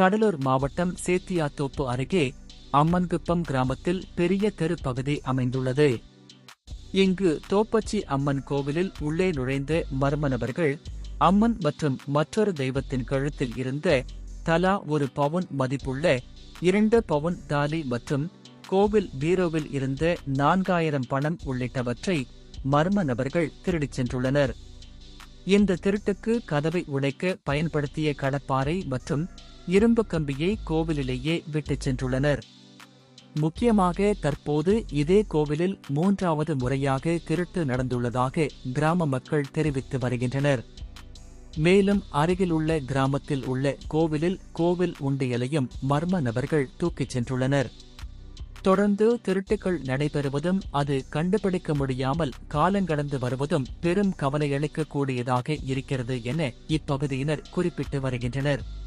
கடலூர் மாவட்டம் சேத்தியாத்தோப்பு அருகே அம்மன்குப்பம் கிராமத்தில் பெரிய தெரு பகுதி அமைந்துள்ளது. இங்கு தோப்பச்சி அம்மன் கோவிலில் உள்ளே நுழைந்த மர்ம நபர்கள் அம்மன் மற்றும் மற்றொரு தெய்வத்தின் கழுத்தில் இருந்த தலா ஒரு பவுன் மதிப்புள்ள இரண்டு பவுன் தாலி மற்றும் கோவில் பீரோவில் இருந்த நான்காயிரம் பணம் உள்ளிட்டவற்றை மர்ம நபர்கள் திருடிச் சென்றுள்ளனர். இந்த திருட்டுக்கு கதவை உடைக்க பயன்படுத்திய கடப்பாறை மற்றும் இரும்பு கம்பியை கோவிலிலேயே விட்டுச் சென்றுள்ளனர். முக்கியமாக தற்போது இதே கோவிலில் மூன்றாவது முறையாக திருட்டு நடந்துள்ளதாக கிராம மக்கள் தெரிவித்து வருகின்றனர். மேலும் அருகிலுள்ள கிராமத்தில் உள்ள கோவிலில் கோவில் உண்டியலையும் மர்ம நபர்கள் தூக்கிச் சென்றுள்ளனர். தொடர்ந்து திருட்டுகள் நடைபெறுவதும் அது கண்டுபிடிக்க முடியாமல் காலங்கடந்து வருவதும் பெரும் கவலையளிக்கக்கூடியதாக இருக்கிறது என இப்பகுதியினர் குறிப்பிட்டு வருகின்றனர்.